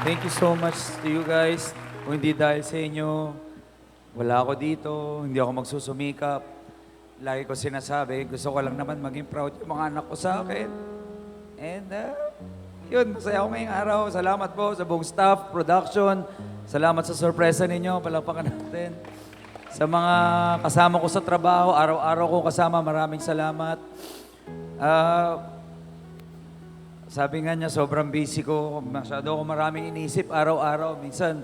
Thank you so much to you guys. Kung hindi dahil sa inyo, wala ako dito, hindi ako magsusumikap. Lagi ko sinasabi, gusto ko lang naman maging proud yung mga anak ko sa akin. And uh, yun, masaya ako ngayong araw. Salamat po sa buong staff, production. Salamat sa sorpresa ninyo. Palakpakan natin. Sa mga kasama ko sa trabaho, araw-araw ko kasama, maraming salamat. Ah, sabi nga niya, sobrang busy ko. Masyado ako maraming inisip araw-araw. Minsan,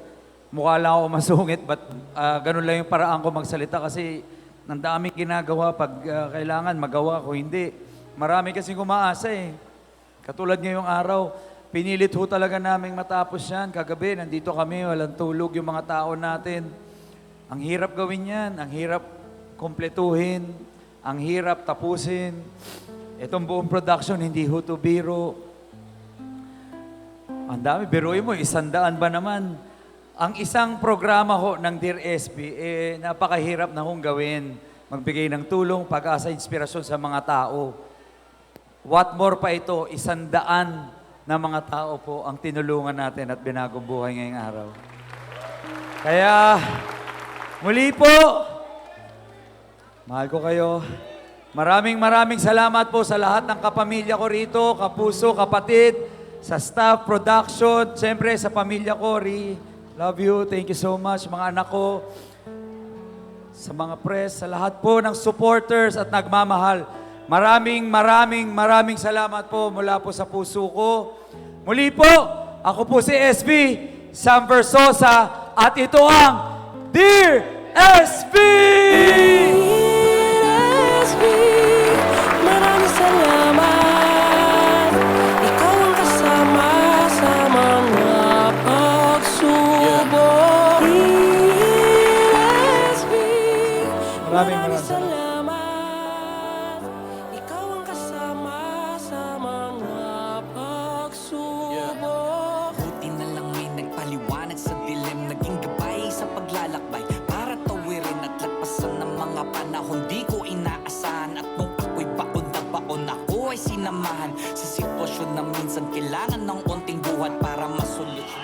mukha lang ako masungit, but ah, ganun lang yung paraan ko magsalita kasi ang daming ginagawa pag ah, kailangan magawa ko. Hindi. Marami kasing umaasa eh. Katulad ngayong araw, pinilit ho talaga naming matapos yan. Kagabi, nandito kami, walang tulog yung mga tao natin. Ang hirap gawin yan, ang hirap kompletuhin, ang hirap tapusin. Itong buong production, hindi ho to biro. Ang dami, biruin mo, isang daan ba naman? Ang isang programa ho ng Dear SB, eh, napakahirap na hong gawin. Magbigay ng tulong, pag-asa, inspirasyon sa mga tao. What more pa ito, isang daan na mga tao po ang tinulungan natin at binagong buhay ngayong araw. Kaya, muli po, mahal ko kayo. Maraming maraming salamat po sa lahat ng kapamilya ko rito, kapuso, kapatid, sa staff, production, siyempre sa pamilya ko, Ri. Love you, thank you so much, mga anak ko, sa mga press, sa lahat po ng supporters at nagmamahal. Maraming, maraming, maraming salamat po mula po sa puso ko. Muli po, ako po si SB, Sam Versosa, at ito ang Dear SB! Maraming maraming salamat. Ikaw ang kasama sa mga pagsubok. Buti na lang may nagpaliwanag sa dilim. Naging gabay sa paglalakbay para tawirin at lagpasan ng mga panahon. Di ko inaasahan at nung ako'y baon na baon ako ay sinamahan sa sitwasyon na minsan kailangan ng unting buhat para masolusyon.